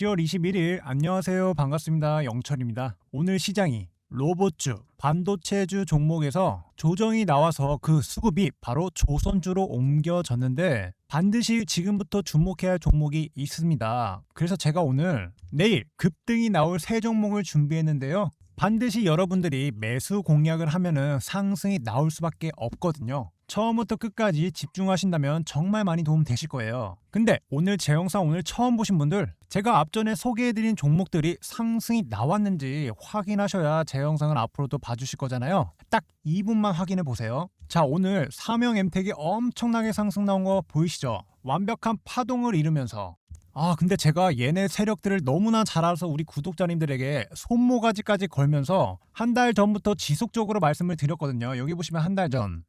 10월 21일 안녕하세요. 반갑습니다. 영철입니다. 오늘 시장이 로봇주, 반도체주 종목에서 조정이 나와서 그 수급이 바로 조선주로 옮겨졌는데 반드시 지금부터 주목해야 할 종목이 있습니다. 그래서 제가 오늘 내일 급등이 나올 세 종목을 준비했는데요. 반드시 여러분들이 매수 공략을 하면은 상승이 나올 수밖에 없거든요. 처음부터 끝까지 집중하신다면 정말 많이 도움 되실 거예요. 근데 오늘 제 영상 오늘 처음 보신 분들 제가 앞전에 소개해드린 종목들이 상승이 나왔는지 확인하셔야 제 영상을 앞으로도 봐주실 거잖아요. 딱 2분만 확인해 보세요. 자 오늘 사명 엠텍이 엄청나게 상승 나온 거 보이시죠? 완벽한 파동을 이루면서 아 근데 제가 얘네 세력들을 너무나 잘 알아서 우리 구독자님들에게 손모가지까지 걸면서 한 달 전부터 지속적으로 말씀을 드렸거든요. 여기 보시면 한 달 전.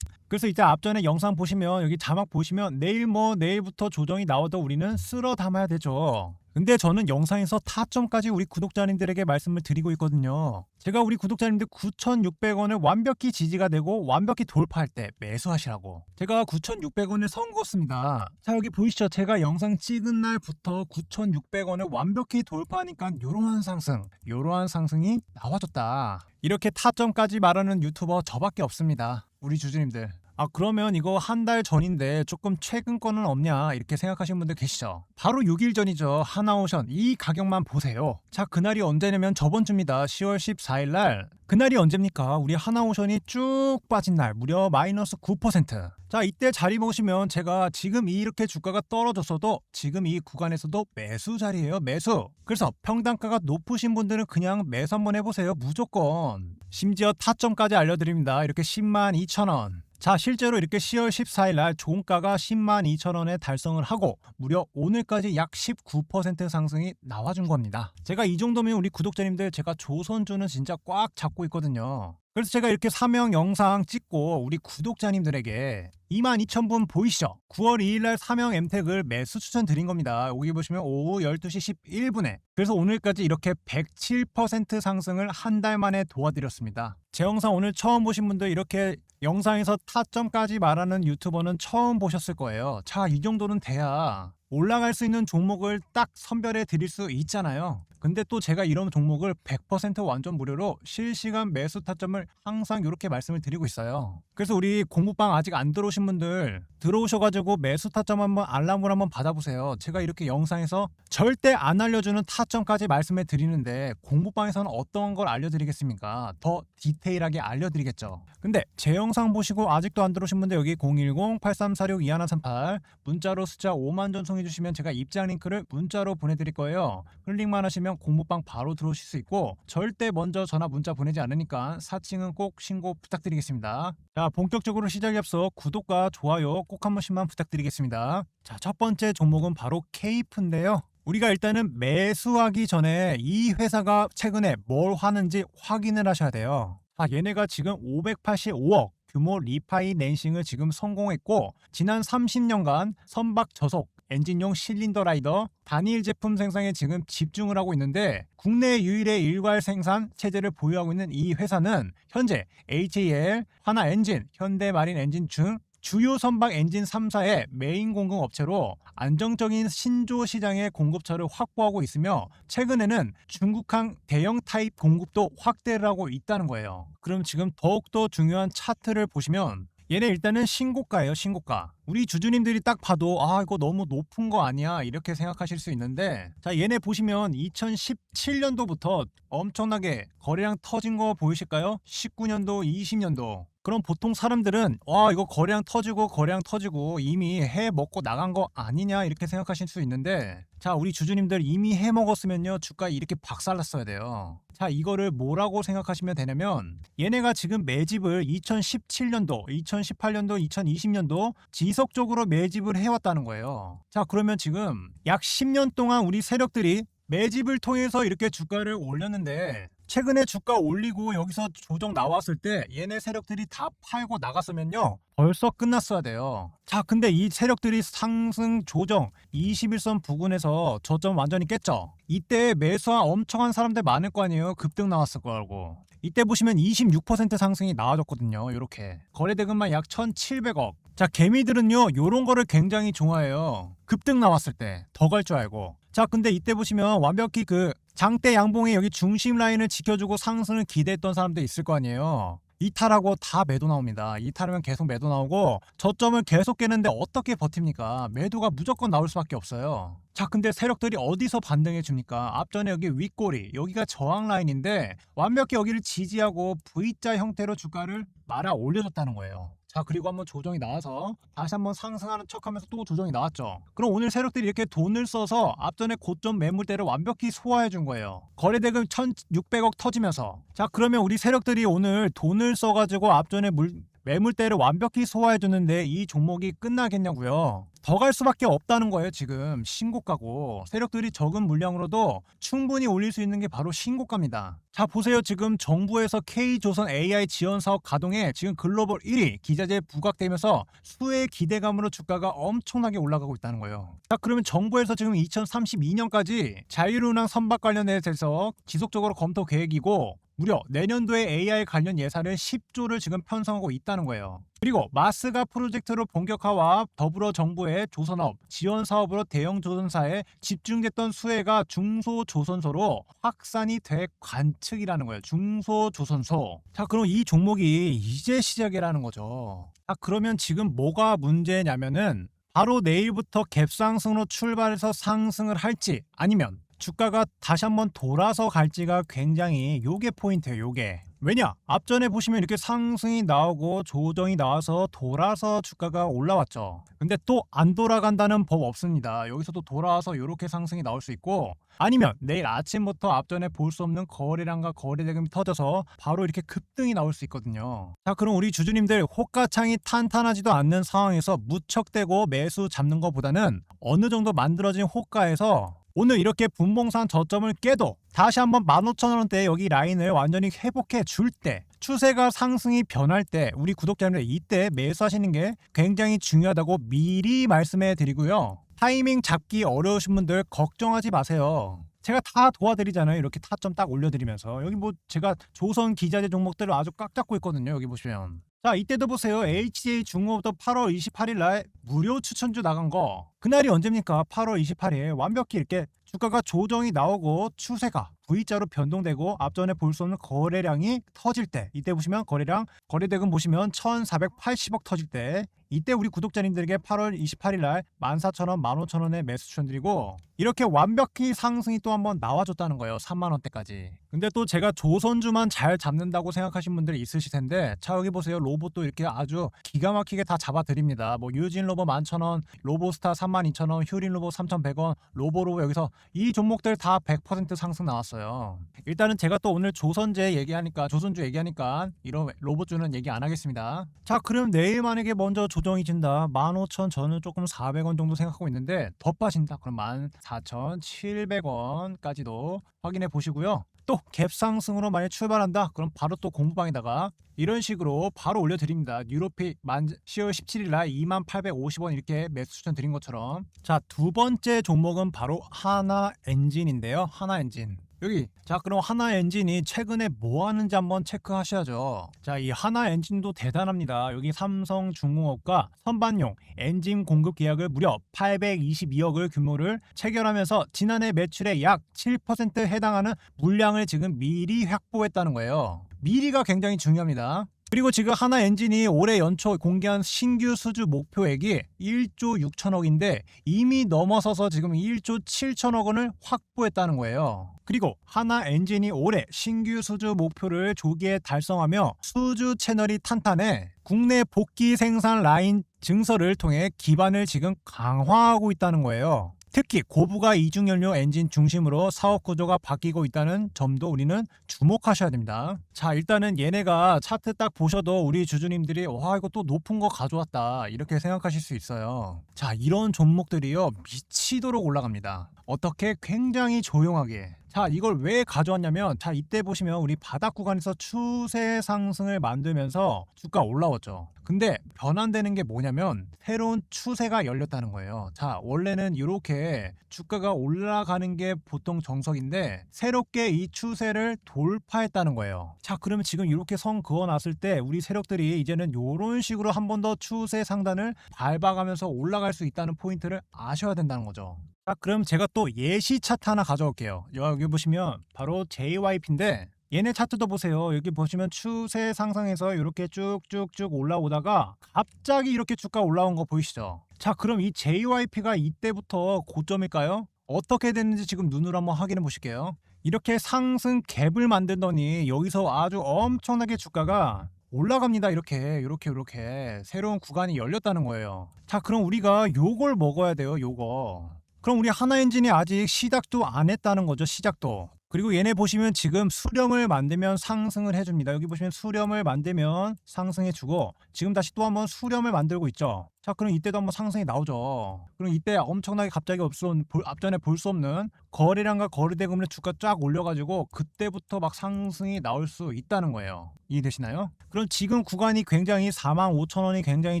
그래서 이제 앞전에 영상 보시면 여기 자막 보시면 내일 뭐 내일부터 조정이 나와도 우리는 쓸어 담아야 되죠. 근데 저는 영상에서 타점까지 우리 구독자님들에게 말씀을 드리고 있거든요. 제가 우리 구독자님들 9,600원을 완벽히 지지가 되고 완벽히 돌파할 때 매수하시라고. 제가 9,600원을 선거습니다. 자 여기 보이시죠? 제가 영상 찍은 날부터 9,600원을 완벽히 돌파하니까 이러한 상승, 이러한 상승이 나와줬다. 이렇게 타점까지 말하는 유튜버 저밖에 없습니다. 우리 주주님들. 아 그러면 이거 한 달 전인데 조금 최근 거는 없냐? 이렇게 생각하시는 분들 계시죠? 바로 6일 전이죠. 하나오션. 이 가격만 보세요. 자 그날이 언제냐면 저번 주입니다. 10월 14일 날. 그날이 언제입니까? 우리 하나오션이 쭉 빠진 날. 무려 마이너스 9%자 이때 자리 보시면 제가 지금 이렇게 주가가 떨어졌어도 지금 이 구간에서도 매수 자리예요. 매수. 그래서 평단가가 높으신 분들은 그냥 매수 한번 해보세요. 무조건. 심지어 타점까지 알려드립니다. 이렇게 10만 2천원 자, 실제로 이렇게 10월 14일 날 종가가 10만 2천 원에 달성을 하고 무려 오늘까지 약 19% 상승이 나와준 겁니다. 제가 이 정도면 우리 구독자님들 제가 조선주는 진짜 꽉 잡고 있거든요. 그래서 제가 이렇게 사명 영상 찍고 우리 구독자님들에게 22,000분 보이시죠? 9월 2일 날 사명 엠텍을 매수 추천드린 겁니다. 여기 보시면 오후 12시 11분에. 그래서 오늘까지 이렇게 107% 상승을 한 달 만에 도와드렸습니다. 제 영상 오늘 처음 보신 분들 이렇게 영상에서 타점까지 말하는 유튜버는 처음 보셨을 거예요. 자, 이 정도는 돼야 올라갈 수 있는 종목을 딱 선별해 드릴 수 있잖아요. 근데 또 제가 이런 종목을 100% 완전 무료로 실시간 매수 타점을 항상 이렇게 말씀을 드리고 있어요. 그래서 우리 공부방 아직 안 들어오신 분들 들어오셔가지고 매수 타점 한번 알람을 한번 받아보세요. 제가 이렇게 영상에서 절대 안 알려주는 타점까지 말씀해 드리는데 공부방에서는 어떤 걸 알려드리겠습니까? 더 디테일하게 알려드리겠죠. 근데 제 영상 보시고 아직도 안 들어오신 분들 여기 010-8346-2138 문자로 숫자 5만 전송해 주시면 제가 입장 링크를 문자로 보내드릴 거예요. 클릭만 하시면 공부방 바로 들어오실 수 있고 절대 먼저 전화 문자 보내지 않으니까 사칭은 꼭 신고 부탁드리겠습니다. 자 본격적으로 시작에 앞서 구독과 좋아요 꼭 한 번씩만 부탁드리겠습니다. 자 첫 번째 종목은 바로 케이프인데요. 우리가 일단은 매수하기 전에 이 회사가 최근에 뭘 하는지 확인을 하셔야 돼요. 아, 얘네가 지금 585억 규모 리파이낸싱을 지금 성공했고 지난 30년간 선박 저속 엔진용 실린더 라이더 단일 제품 생산에 지금 집중을 하고 있는데 국내 유일의 일괄 생산 체제를 보유하고 있는 이 회사는 현재 HAL, 하나 엔진, 현대마린 엔진 중 주요 선박 엔진 3사의 메인 공급 업체로 안정적인 신조 시장의 공급처를 확보하고 있으며 최근에는 중국항 대형 타입 공급도 확대를 하고 있다는 거예요. 그럼 지금 더욱더 중요한 차트를 보시면 얘네 일단은 신고가예요, 신고가. 우리 주주님들이 딱 봐도 아 이거 너무 높은 거 아니야 이렇게 생각하실 수 있는데 자 얘네 보시면 2017년도부터 엄청나게 거래량 터진 거 보이실까요? 19년도, 20년도 그럼 보통 사람들은 와 이거 거래량 터지고 거래량 터지고 이미 해 먹고 나간 거 아니냐 이렇게 생각하실 수 있는데 자 우리 주주님들 이미 해 먹었으면요 주가 이렇게 박살났어야 돼요. 자 이거를 뭐라고 생각하시면 되냐면 얘네가 지금 매집을 2017년도 2018년도 2020년도 지속적으로 매집을 해왔다는 거예요. 자 그러면 지금 약 10년 동안 우리 세력들이 매집을 통해서 이렇게 주가를 올렸는데 최근에 주가 올리고 여기서 조정 나왔을 때 얘네 세력들이 다 팔고 나갔으면요. 벌써 끝났어야 돼요. 자 근데 이 세력들이 상승 조정 21선 부근에서 저점 완전히 깼죠. 이때 매수한 엄청한 사람들 많을 거 아니에요. 급등 나왔을 거라고. 이때 보시면 26% 상승이 나와줬거든요 이렇게. 거래 대금만 약 1700억. 자 개미들은요 요런 거를 굉장히 좋아해요. 급등 나왔을 때 더 갈 줄 알고. 자, 근데 이때 보시면 완벽히 그 장대 양봉의 여기 중심 라인을 지켜주고 상승을 기대했던 사람들 있을 거 아니에요. 이탈하고 다 매도 나옵니다. 이탈하면 계속 매도 나오고 저점을 계속 깨는데 어떻게 버팁니까? 매도가 무조건 나올 수밖에 없어요. 자, 근데 세력들이 어디서 반등해 줍니까? 앞전에 여기 윗꼬리, 여기가 저항 라인인데 완벽히 여기를 지지하고 V자 형태로 주가를 말아 올려줬다는 거예요. 자, 그리고 한번 조정이 나와서 다시 한번 상승하는 척하면서 또 조정이 나왔죠. 그럼 오늘 세력들이 이렇게 돈을 써서 앞전에 고점 매물대를 완벽히 소화해 준 거예요. 거래대금 1,600억 터지면서. 자, 그러면 우리 세력들이 오늘 돈을 써가지고 앞전에 물, 매물대를 완벽히 소화해 줬는데 이 종목이 끝나겠냐고요. 더 갈 수밖에 없다는 거예요, 지금. 신고가고. 세력들이 적은 물량으로도 충분히 올릴 수 있는 게 바로 신고가입니다. 자, 보세요. 지금 정부에서 K조선 AI 지원 사업 가동에 지금 글로벌 1위 기자재 부각되면서 수의 기대감으로 주가가 엄청나게 올라가고 있다는 거예요. 자, 그러면 정부에서 지금 2032년까지 자율운항 선박 관련에 대해서 지속적으로 검토 계획이고 무려 내년도에 AI 관련 예산을 10조를 지금 편성하고 있다는 거예요. 그리고 마스가 프로젝트로 본격화와 더불어 정부의 조선업 지원 사업으로 대형 조선사에 집중됐던 수혜가 중소조선소로 확산이 돼 관측이라는 거예요. 중소조선소. 자, 그럼 이 종목이 이제 시작이라는 거죠. 아, 그러면 지금 뭐가 문제냐면은 바로 내일부터 갭상승으로 출발해서 상승을 할지 아니면 주가가 다시 한번 돌아서 갈지가 굉장히 요게 포인트예요 요게. 왜냐? 앞전에 보시면 이렇게 상승이 나오고 조정이 나와서 돌아서 주가가 올라왔죠. 근데 또 안 돌아간다는 법 없습니다. 여기서도 돌아와서 이렇게 상승이 나올 수 있고 아니면 내일 아침부터 앞전에 볼 수 없는 거래량과 거래대금이 터져서 바로 이렇게 급등이 나올 수 있거든요. 자 그럼 우리 주주님들 호가창이 탄탄하지도 않는 상황에서 무척대고 매수 잡는 것보다는 어느 정도 만들어진 호가에서 오늘 이렇게 분봉상 저점을 깨도 다시 한번 15,000원대 여기 라인을 완전히 회복해 줄 때 추세가 상승이 변할 때 우리 구독자님들 이때 매수하시는 게 굉장히 중요하다고 미리 말씀해 드리고요. 타이밍 잡기 어려우신 분들 걱정하지 마세요. 제가 다 도와드리잖아요. 이렇게 타점 딱 올려드리면서 여기 뭐 제가 조선 기자재 종목들을 아주 꽉 잡고 있거든요. 여기 보시면 자 이때도 보세요. HJ 중고부터 8월 28일 날 무료 추천주 나간 거 그날이 언제입니까? 8월 28일 완벽히 이렇게 주가가 조정이 나오고 추세가 V자로 변동되고 앞전에 볼 수 없는 거래량이 터질 때 이때 보시면 거래량 거래대금 보시면 1480억 터질 때 이때 우리 구독자님들에게 8월 28일 날 14,000원, 15,000원에 매수 추천드리고 이렇게 완벽히 상승이 또 한번 나와줬다는 거예요. 3만 원대까지. 근데 또 제가 조선주만 잘 잡는다고 생각하신 분들이 있으실 텐데 자 여기 보세요. 로봇도 이렇게 아주 기가 막히게 다 잡아드립니다. 뭐 유진 로봇 11,000원, 로보스타 32,000원, 휴린 로봇 3,100원, 로보로봇 여기서 이 종목들 다 100% 상승 나왔어요. 일단은 제가 또 오늘 조선제 얘기하니까 조선주 얘기하니까 이런 로봇주는 얘기 안 하겠습니다. 자 그럼 내일 만약에 먼저 조정이 진다 15,000 저는 조금 400원 정도 생각하고 있는데 더 빠진다 그럼 14,700원까지도 확인해 보시고요. 또 갭상승으로 만약 출발한다? 그럼 바로 또 공부방에다가 이런 식으로 바로 올려드립니다. 뉴로피 만 10월 17일 날 2850원 이렇게 매수 추천 드린 것처럼. 자 두 번째 종목은 바로 하나 엔진인데요. 하나 엔진 여기. 자 그럼 하나 엔진이 최근에 뭐 하는지 한번 체크하셔야죠. 자 이 하나 엔진도 대단합니다. 여기 삼성 중공업과 선반용 엔진 공급 계약을 무려 822억을 규모를 체결하면서 지난해 매출의 약 7% 해당하는 물량을 지금 미리 확보했다는 거예요. 미리가 굉장히 중요합니다 그리고 지금 하나 엔진이 올해 연초 공개한 신규 수주 목표액이 1조 6천억인데 이미 넘어서서 지금 1조 7천억 원을 확보했다는 거예요. 그리고 하나 엔진이 올해 신규 수주 목표를 조기에 달성하며 수주 채널이 탄탄해 국내 복귀 생산 라인 증설을 통해 기반을 지금 강화하고 있다는 거예요. 특히 고부가 이중연료 엔진 중심으로 사업 구조가 바뀌고 있다는 점도 우리는 주목하셔야 됩니다. 자, 일단은 얘네가 차트 딱 보셔도 우리 주주님들이 와, 이거 또 높은 거 가져왔다. 이렇게 생각하실 수 있어요. 자, 이런 종목들이요. 미치도록 올라갑니다. 어떻게 굉장히 조용하게 자 이걸 왜 가져왔냐면 자 이때 보시면 우리 바닥 구간에서 추세 상승을 만들면서 주가 올라왔죠. 근데 변환되는 게 뭐냐면 새로운 추세가 열렸다는 거예요. 자 원래는 이렇게 주가가 올라가는 게 보통 정석인데 새롭게 이 추세를 돌파했다는 거예요. 자 그러면 지금 이렇게 선 그어 놨을 때 우리 세력들이 이제는 이런 식으로 한 번 더 추세 상단을 밟아가면서 올라갈 수 있다는 포인트를 아셔야 된다는 거죠 자, 그럼 제가 또 예시 차트 하나 가져올게요. 여기 보시면 바로 JYP인데 얘네 차트도 보세요. 여기 보시면 추세 상승해서 이렇게 쭉쭉쭉 올라오다가 갑자기 이렇게 주가 올라온 거 보이시죠? 자, 그럼 이 JYP가 이때부터 고점일까요? 어떻게 됐는지 지금 눈으로 한번 확인해 보실게요. 이렇게 상승 갭을 만들더니 여기서 아주 엄청나게 주가가 올라갑니다. 이렇게 이렇게 이렇게 새로운 구간이 열렸다는 거예요. 자, 그럼 우리가 요걸 먹어야 돼요. 요거. 그럼 우리 하나 엔진이 아직 시작도 안 했다는 거죠. 시작도. 그리고 얘네 보시면 지금 수렴을 만들면 상승을 해줍니다. 여기 보시면 수렴을 만들면 상승해주고 지금 다시 또 한번 수렴을 만들고 있죠. 자 그럼 이때도 한번 상승이 나오죠. 그럼 이때 엄청나게 갑자기 없어 앞전에 볼 수 없는 거래량과 거래대금을 주가 쫙 올려가지고 그때부터 막 상승이 나올 수 있다는 거예요. 이해되시나요? 그럼 지금 구간이 굉장히 4만 5천 원이 굉장히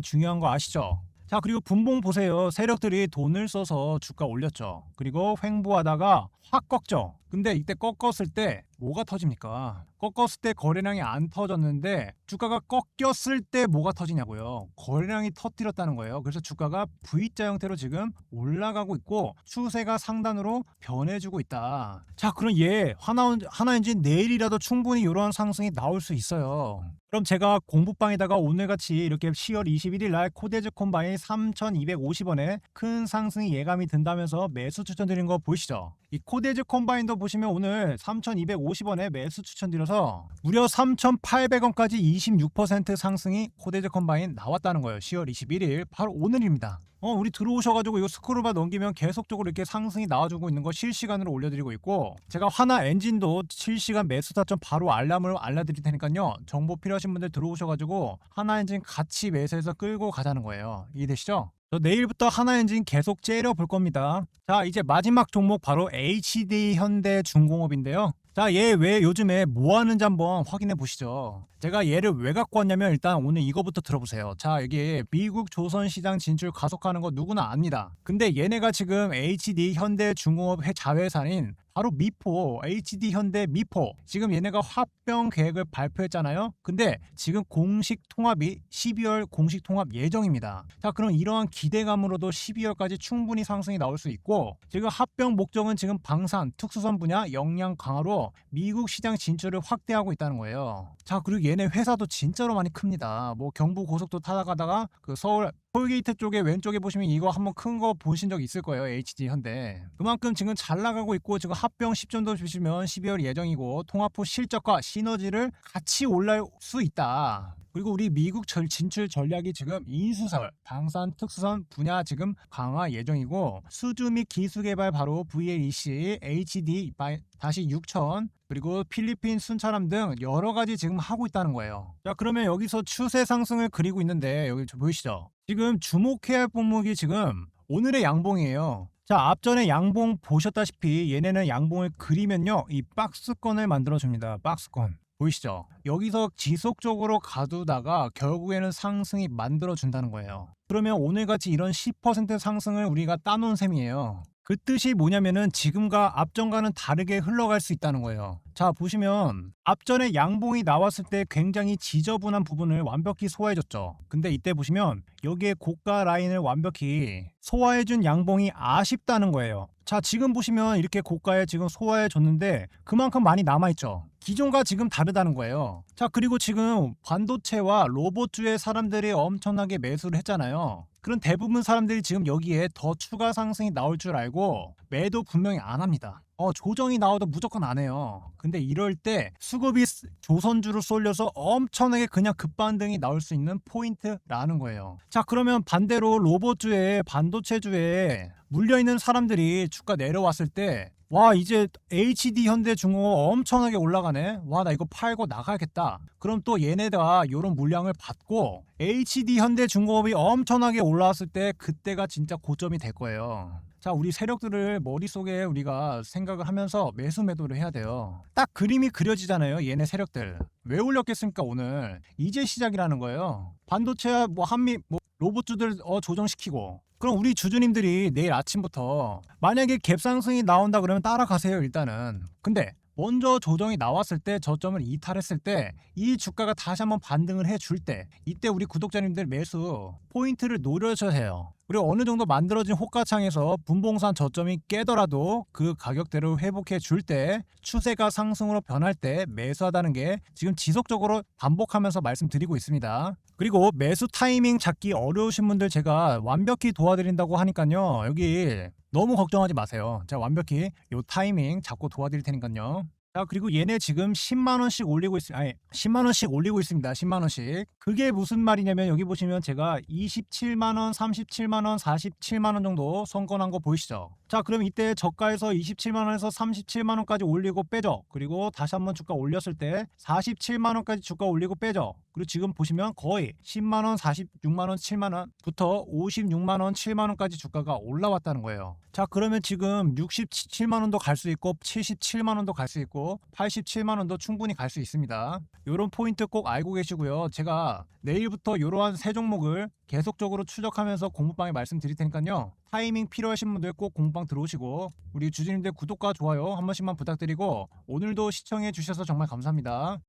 중요한 거 아시죠? 자 그리고 분봉 보세요. 세력들이 돈을 써서 주가 올렸죠. 그리고 횡보하다가 확 꺾죠 근데 이때 꺾었을 때 뭐가 터집니까? 꺾었을 때 거래량이 안 터졌는데 주가가 꺾였을 때 뭐가 터지냐고요? 거래량이 터뜨렸다는 거예요. 그래서 주가가 V자 형태로 지금 올라가고 있고 추세가 상단으로 변해주고 있다. 자 그럼 얘 하나, 하나엔진 내일이라도 충분히 이러한 상승이 나올 수 있어요. 그럼 제가 공부방에다가 오늘같이 이렇게 10월 21일 날 코데즈 콤바인 3,250원에 큰 상승이 예감이 든다면서 매수 추천드린 거 보이시죠? 이 코데즈 콤바인도 보시면 오늘 3,250원에 매수 추천드려서 무려 3,800원까지 26% 상승이 코데즈 콤바인 나왔다는 거예요. 10월 21일 바로 오늘입니다. 어, 우리 들어오셔가지고 이 스크롤바 넘기면 계속적으로 이렇게 상승이 나와주고 있는 거 실시간으로 올려드리고 있고 제가 하나 엔진도 실시간 매수 타점 바로 알람을 알려드릴 테니까요 정보 필요하신 분들 들어오셔가지고 하나 엔진 같이 매수해서 끌고 가자는 거예요 이해되시죠? 저 내일부터 하나 엔진 계속 째려 볼 겁니다. 자, 이제 마지막 종목 바로 HD 현대 중공업인데요. 자, 얘 왜 요즘에 뭐 하는지 한번 확인해 보시죠. 제가 얘를 왜 갖고 왔냐면 일단 오늘 이거부터 들어보세요. 자, 여기 미국 조선 시장 진출 가속하는 거 누구나 압니다. 근데 얘네가 지금 HD 현대중공업 자회사인 바로 미포, HD 현대 미포. 지금 얘네가 합병 계획을 발표했잖아요. 근데 지금 공식 통합이 12월 공식 통합 예정입니다. 자, 그럼 이러한 기대감으로도 12월까지 충분히 상승이 나올 수 있고 지금 합병 목적은 지금 방산, 특수선 분야 역량 강화로 미국 시장 진출을 확대하고 있다는 거예요. 자, 그리고 얘네 회사도 진짜로 많이 큽니다. 뭐 경부 고속도 타다가다가 그 서울 톨게이트 쪽에 왼쪽에 보시면 이거 한번 큰 거 보신 적 있을 거예요. HD 현대. 그만큼 지금 잘 나가고 있고 지금 합병 10점도 주시면 12월 예정이고 통합 후 실적과 시너지를 같이 올릴 수 있다. 그리고 우리 미국 절 진출 전략이 지금 인수설, 방산 특수선 분야 지금 강화 예정이고 수주 및 기술 개발 바로 VLEC, HD 다시 6천 그리고 필리핀 순찰함 등 여러 가지 지금 하고 있다는 거예요. 자 그러면 여기서 추세 상승을 그리고 있는데 여기 보이시죠? 지금 주목해야 할 품목이 지금 오늘의 양봉이에요. 자 앞전에 양봉 보셨다시피 얘네는 양봉을 그리면요 이 박스권을 만들어 줍니다. 박스권. 보이시죠? 여기서 지속적으로 가두다가 결국에는 상승이 만들어 준다는 거예요. 그러면 오늘같이 이런 10% 상승을 우리가 따놓은 셈이에요. 그 뜻이 뭐냐면은 지금과 앞전과는 다르게 흘러갈 수 있다는 거예요. 자, 보시면 앞전에 양봉이 나왔을 때 굉장히 지저분한 부분을 완벽히 소화해줬죠. 근데 이때 보시면 여기에 고가 라인을 완벽히 소화해준 양봉이 아쉽다는 거예요. 자, 지금 보시면 이렇게 고가에 지금 소화해줬는데 그만큼 많이 남아있죠. 기존과 지금 다르다는 거예요. 자, 그리고 지금 반도체와 로봇주의 사람들이 엄청나게 매수를 했잖아요. 그런 대부분 사람들이 지금 여기에 더 추가 상승이 나올 줄 알고 매도 분명히 안 합니다. 어, 조정이 나와도 무조건 안 해요. 근데 이럴 때 수급이 조선주로 쏠려서 엄청나게 그냥 급반등이 나올 수 있는 포인트라는 거예요. 자, 그러면 반대로 로봇주에 반도체주에 물려있는 사람들이 주가 내려왔을 때 와 이제 HD 현대중공업 엄청나게 올라가네. 와 나 이거 팔고 나가야겠다. 그럼 또 얘네가 이런 물량을 받고 HD 현대중공업이 엄청나게 올라왔을 때 그때가 진짜 고점이 될 거예요. 자 우리 세력들을 머릿속에 우리가 생각을 하면서 매수 매도를 해야 돼요. 딱 그림이 그려지잖아요 얘네 세력들. 왜 올렸겠습니까 오늘? 이제 시작이라는 거예요. 반도체와 뭐 한미 뭐 로봇주들 어 조정시키고. 그럼 우리 주주님들이 내일 아침부터 만약에 갭 상승이 나온다 그러면 따라가세요 일단은. 근데 먼저 조정이 나왔을 때 저점을 이탈했을 때 이 주가가 다시 한번 반등을 해줄 때 이때 우리 구독자님들 매수 포인트를 노려셔야 해요. 그리고 어느 정도 만들어진 호가창에서 분봉산 저점이 깨더라도 그 가격대를 회복해 줄 때 추세가 상승으로 변할 때 매수하다는 게 지금 지속적으로 반복하면서 말씀드리고 있습니다. 그리고 매수 타이밍 잡기 어려우신 분들 제가 완벽히 도와드린다고 하니까요. 여기 너무 걱정하지 마세요. 제가 완벽히 요 타이밍 잡고 도와드릴 테니까요. 자 그리고 얘네 지금 10만 원씩 올리고 있 아니 10만 원씩 올리고 있습니다. 10만 원씩. 그게 무슨 말이냐면 여기 보시면 제가 27만 원, 37만 원, 47만 원 정도 선권한 거 보이시죠? 자 그럼 이때 저가에서 27만 원에서 37만 원까지 올리고 빼죠. 그리고 다시 한번 주가 올렸을 때 47만 원까지 주가 올리고 빼죠. 그리고 지금 보시면 거의 10만 원, 46만 원, 7만 원부터 56만 원, 7만 원까지 주가가 올라왔다는 거예요. 자 그러면 지금 67만 원도 갈 수 있고 77만 원도 갈 수 있고 87만 원도 충분히 갈 수 있습니다. 이런 포인트 꼭 알고 계시고요. 제가 내일부터 이러한 세 종목을 계속적으로 추적하면서 공부방에 말씀드릴 테니까요. 타이밍 필요하신 분들 꼭 공부방 들어오시고 우리 주주님들 구독과 좋아요 한 번씩만 부탁드리고 오늘도 시청해 주셔서 정말 감사합니다.